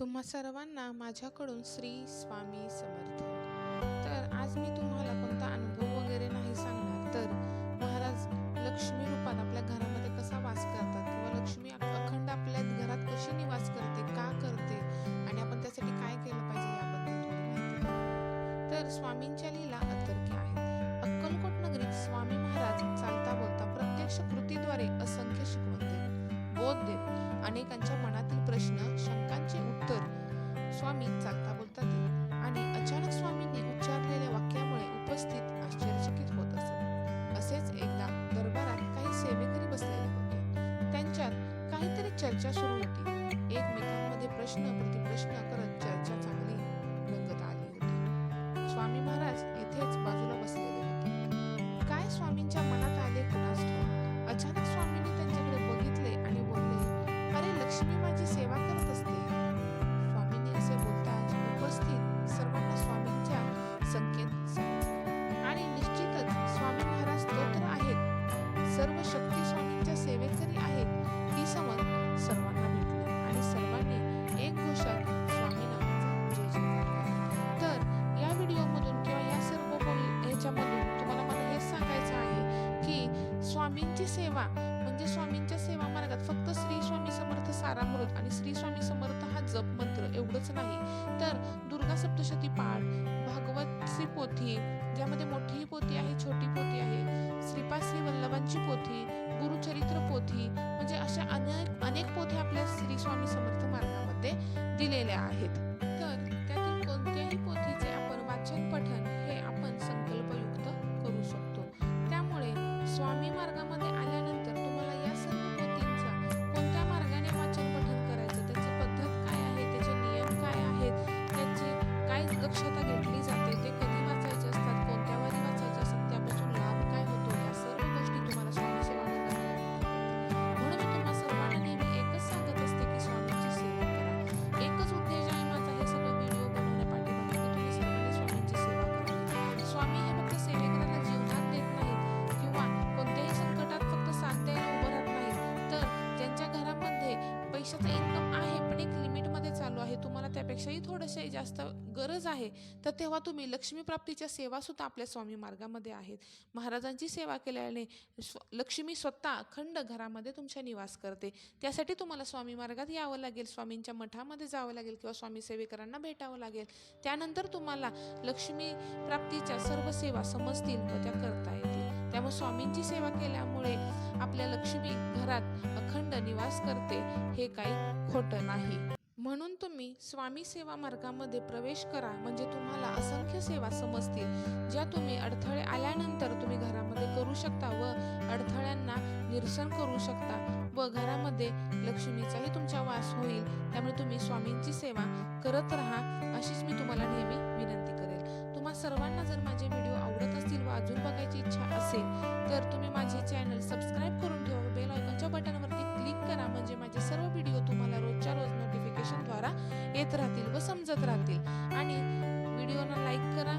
तुम्हा सर्वांना माझ्याकडून श्री स्वामी समर्थ. तर आज मी तुम्हाला कोणता अनुभव वगैरे नाही सांगणार तर महाराज लक्ष्मी रूपात आपल्या घरामध्ये कसा वास करतात किंवा लक्ष्मी अखंड आपल्या घरात कशी निवास करते का करते आणि आपण त्यासाठी काय केलं पाहिजे याबद्दल तर स्वामींच्या लीला अतर्क्य आहेत. अक्कलकोट नगरीत स्वामी महाराज चालता बोलता प्रत्यक्ष कृतीद्वारे असंख्य शिकवण देत बोध देत अनेकांच्या मनातील प्रश्न शंकांचे उत्तर स्वामी चालता बोलता देत आणि अचानक स्वामींनी उच्चारलेल्या वाक्यामुळे उपस्थित आश्चर्यचकित होत असत. असेच एकदा दरबारात काही सेवेकरी बसलेले होते. त्यांच्यात काहीतरी चर्चा सुरू होती. एकमेकांमध्ये प्रश्न प्रतिप्रश्न करत चर्चा चांगली रंगत सर्व शक्ती स्वामींच्या सेवेकरी आहेत ही समज सर्वांना भेटली आणि सर्वांनी एक घोषात स्वामी नावाचा जय जयकार केला. तर या व्हिडिओमधून किंवा या सर्व बोल ह्याच्यामधून तुम्हाला मला हेच सांगायचं आहे की स्वामींची सेवा म्हणजे स्वामींच्या सेवा मार्गात फक्त श्री स्वामी समर्थ सारामृत आणि श्री स्वामी समर्थ हा जप मंत्र एवढंच नाही. तर दुर्गा सप्तशती पाठ भागवत श्री पोथी ज्यामध्ये मोठी पोथी आहे छोटी पोथी आहे श्रीपाद श्री वल्लभांची पोथी गुरुचरित्र पोथी म्हणजे अशा अनेक अनेक पोथी आपल्या श्री स्वामी समर्थ मार्गामध्ये दिलेल्या आहेत. पैशाचं इन्कम आहे पण एक लिमिटमध्ये चालू आहे. तुम्हाला त्यापेक्षाही थोडंसं जास्त गरज आहे. तर तेव्हा तुम्ही लक्ष्मीप्राप्तीच्या सेवासुद्धा आपल्या स्वामी मार्गामध्ये आहेत. महाराजांची सेवा केल्याने स्व- लक्ष्मी स्वतः अखंड घरामध्ये तुमच्या निवास करते. त्यासाठी तुम्हाला स्वामी मार्गात यावं लागेल. स्वामींच्या मठामध्ये जावं लागेल किंवा स्वामी सेवेकरांना भेटावं लागेल. त्यानंतर तुम्हाला लक्ष्मी प्राप्तीच्या सर्व सेवा समजतील व त्या करता येतील. त्यामुळे स्वामींची सेवा केल्यामुळे आपल्या लक्ष्मी घरात अखंड निवास करते हे काही खोटं नाही. म्हणून तुम्ही स्वामी सेवा मार्गामध्ये प्रवेश करा म्हणजे तुम्हाला असंख्य सेवा समजतील ज्या तुम्ही अडथळे आल्यानंतर तुम्ही घरामध्ये करू शकता व अडथळ्यांना निरसन करू शकता व घरामध्ये लक्ष्मीचाही तुमचा वास होईल. त्यामुळे तुम्ही स्वामींची सेवा करत राहा अशीच मी तुम्हाला नेहमी विनंती करेल. तुम्हा सर्वांना जर माझे व्हिडिओ आवडत असेल तर तुम्ही माझे चॅनल सबस्क्राईब करून ठेवा बेल आयकॉनच्या बटनवरती क्लिक करा म्हणजे माझे सर्व व्हिडिओ तुम्हाला रोजच्या रोज नोटिफिकेशनद्वारा येत राहतील व समजत राहतील. आणि व्हिडिओला लाईक करा